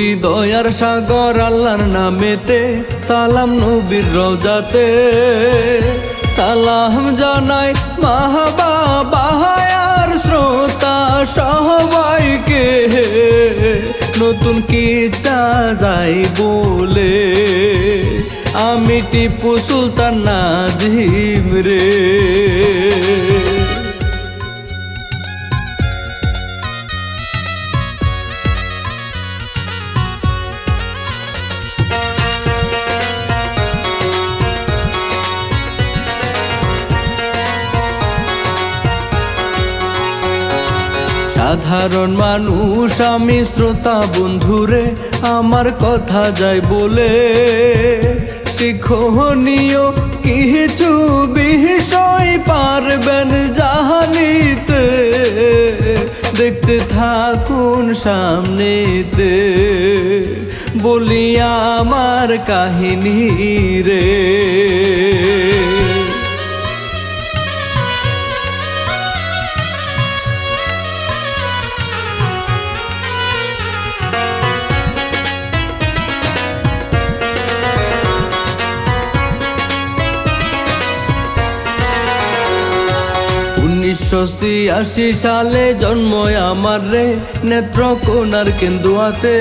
শুরু দয়ার সাগর আল্লাহর নামেতে, সালাম নবীর রোজাতে সালাম জানাই মাহবা বাহায়ার শ্রোতা সবাইকে। নতুন কি চা যাই বলে? আমি টিপু সুলতান নাজিম রে। সাধারণ মানুষ, আমি শ্রোতা বন্ধুরে, আমার কথা যায় বলে। শিক্ষণীয় কিছু বিষয় পারবেন জাহানিতে। দেখতে থাকুন সামনেতে। বলি আমার কাহিনী রে। উনিশশো ছিয়াশি সালে জন্ম আমার রে নেত্রকোনার কেন্দুয়াতে।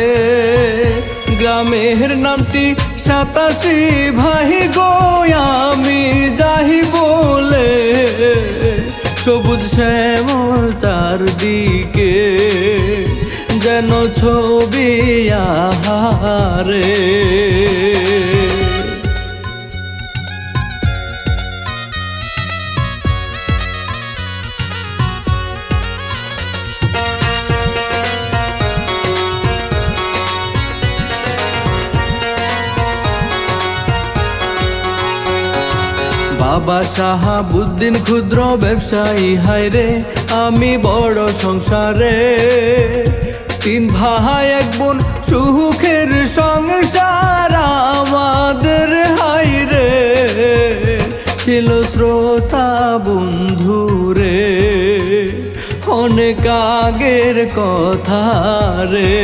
গ্রামের নামটি সাতাশি ভাই গো, আমি যাহি বলে। সবুজ শ্যামল চারদিকে যেন ছবি আহারে। বাবা শাহাবুদ্দিন ক্ষুদ্র ব্যবসায়ী, হায়রে, আমি বড় সংসারে। তিন ভাই, এক বোন, সুখের সংসার আমাদের হাইরে ছিল শ্রোতা বন্ধুরে, অনেক আগের কথা রে।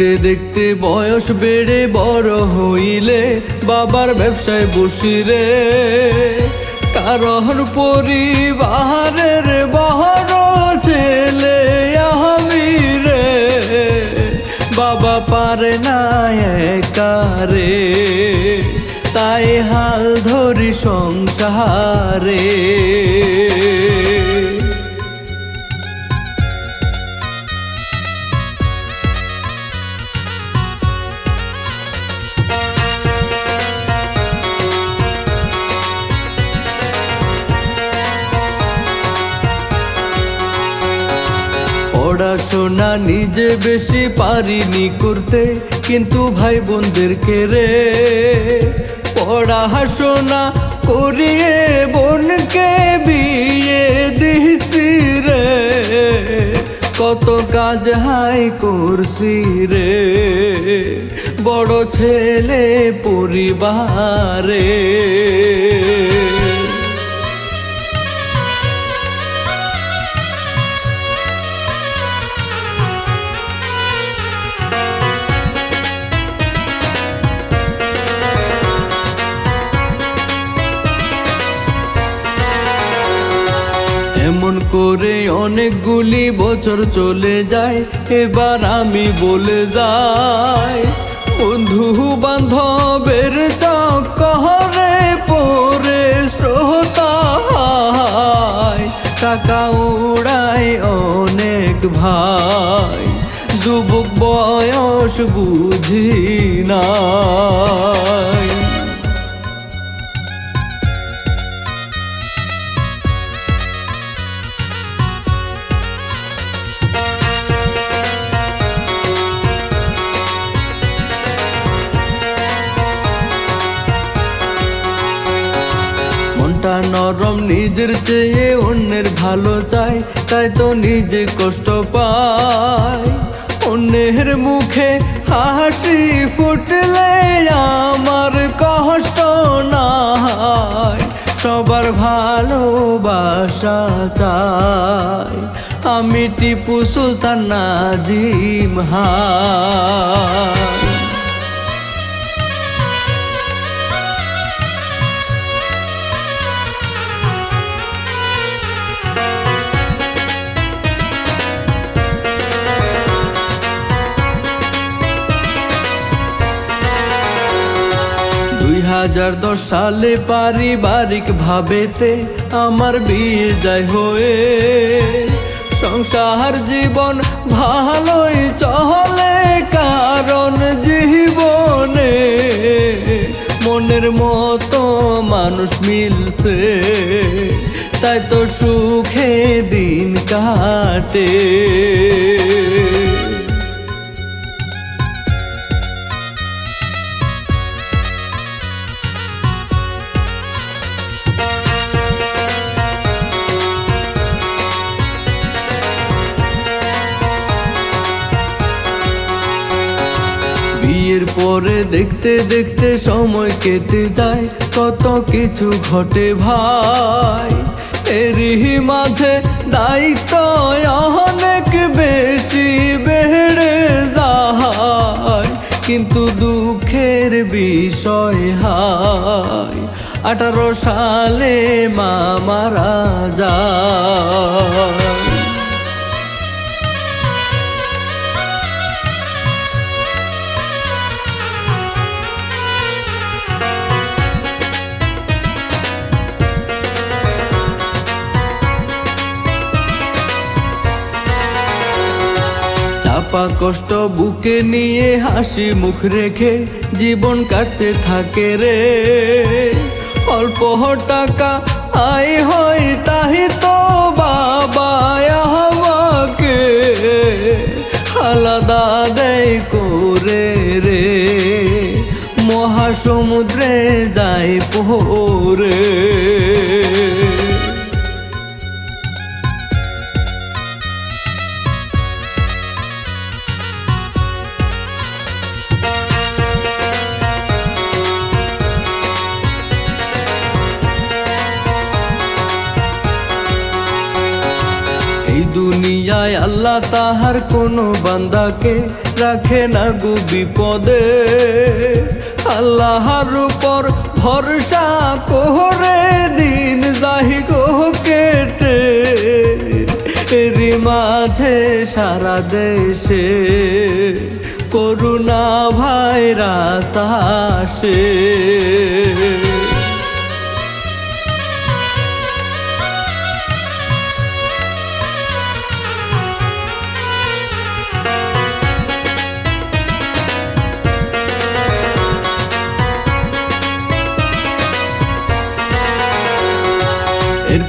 দেখতে দেখতে বয়স বেড়ে বড় হইলে বাবার ব্যবসায় বসিরে কারণ পরিবারের বড় ছেলে আমি রে। বাবা পারে না একারে তাই হাল ধরি সংসারে। পড়াশোনা নিজে বেশি পারিনি করতে, কিন্তু ভাই বোনদেরকে রে পড়াশোনা করিয়ে বোনকে বিয়ে দিছি রে। কত কাজ হাই করছি রে, বড় ছেলে পরিবারে। করে অনেকগুলি বছর চলে যায়, এবার আমি বলে যাই, বন্ধু বান্ধবের চকরে পরে টাকা উড়ায় অনেক ভাই, যুবক বয়স বুঝি নাই নরম, নিজের চেয়ে অন্যের ভালো চাই, তাই তো নিজে কষ্ট পাই। অন্যের মুখে হাসি ফুটলে আমার কষ্ট নাই সবার ভালোবাসা চাই। আমি টিপু সুলতান নাজিম হাই। হাজার দশ সালে পারিবারিক ভাবেতে আমার বিয়ে যায় হয়ে। সংসার জীবন ভালোই চলে, কারণ জীবনে মনের মতো মানুষ মিলছে। তাই তো সুখে দিন কাটে। দেখতে দেখতে সময় কেটে যায়। কত কিছু ঘটে ভাই। এরই মাঝে দায়িত্ব অনেক বেশি বেড়ে যায়। কিন্তু দুঃখের বিষয় হায় আঠারো সালে মা মারা যায়। চাপা কষ্ট বুকে নিয়ে হাসি মুখ রেখে জীবন কাটতে থাকে রে। অল্প টাকা আয় হয় তাহি তো বাবা আমাকে আলাদা দেয় করে রে। মহাসমুদ্রে যায় পোরে দুনিয়ায় আল্লাহ তাহার কোনো বান্দাকে রাখে না গো বিপদে। আল্লাহর উপর ভরসা কোহরে দিন যাহি কেটে। এরই মাঝে সারা দেশে করুণা ভাইরাস আসে।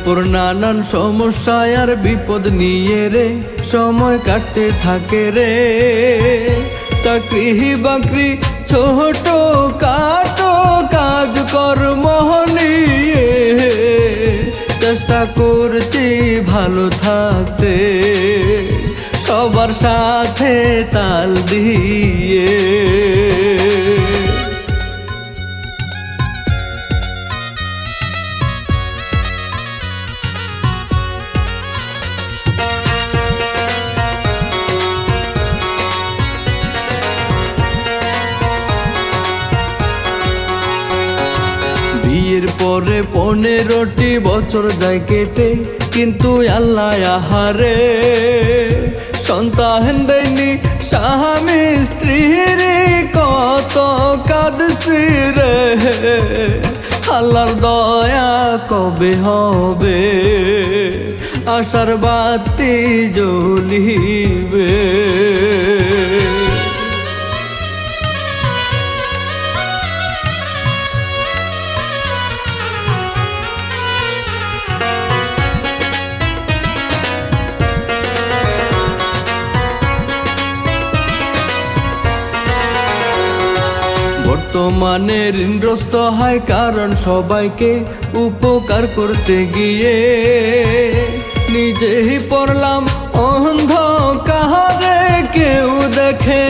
এরপর নানান সমস্যায় আর বিপদ নিয়ে রে, সময় কাটতে থাকে রে। চাকরি, বাকরি, ছোট কাটো কাজ, কর্ম নিয়ে চেষ্টা করছি ভালো থাকতে। সবার সাথে তাল দিয়ে পনেরোটি বছর যায় কেটে, কিন্তু আল্লাহ আহারে সন্তান দেয়নি। স্বামী, স্ত্রীর কত কাঁদছি রে। আল্লাহর দয়া কবে হবে? আশার বাতি জ্বলিবে। বর্তমানে ঋণগ্রস্ত হয় কারণ সবাইকে উপকার করতে গিয়ে। নিজেই পড়লাম অন্ধ কাহারে কেউ দেখে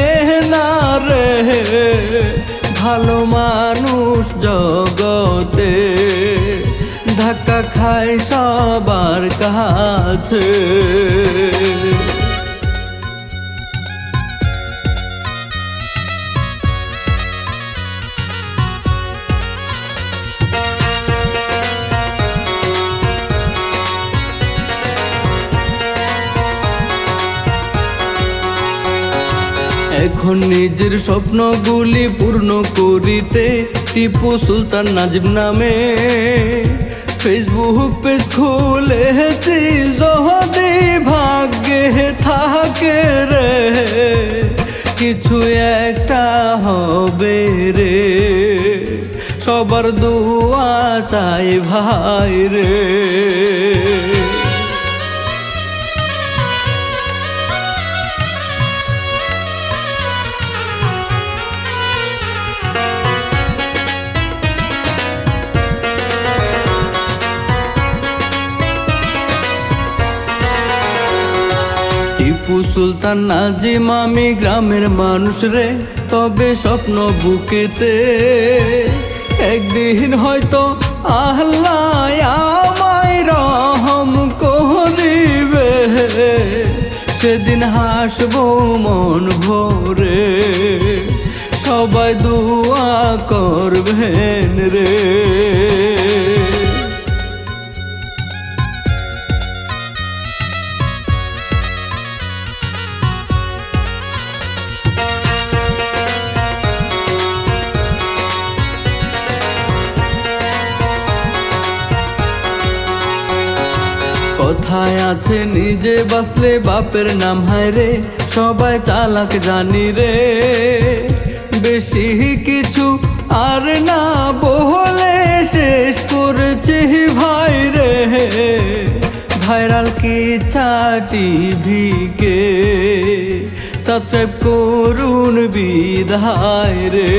না রে। ভালো মানুষ জগতে ধাক্কা খায় সবার কাছে। এখন নিজের স্বপ্নগুলি পূর্ণ করিতে টিপু সুলতান নাজিব নামে ফেসবুক পেজ খুলেছি, যদি ভাগ্যে থাকে রে, কিছু একটা হবে রে। সবার দুয়া চাই ভাই রে। টিপু সুলতান নাজিম, আমি গ্রামের মানুষ রে। তবে স্বপ্ন বুকেতে একদিন হয়তো আল্লাহ আমায় রহম সেদিন হাসবো মন ভরে, সবাই দোয়া করবেন রে। নিজে বাসলে বাপের নাম হায় রে, সবাই চালাক জানি রে। বেশি কিছু আর না বলে শেষ করেছে ভাই রে। ভাইরাল কি টিভিকে সাবস্ক্রাইব করুন বিদায় রে।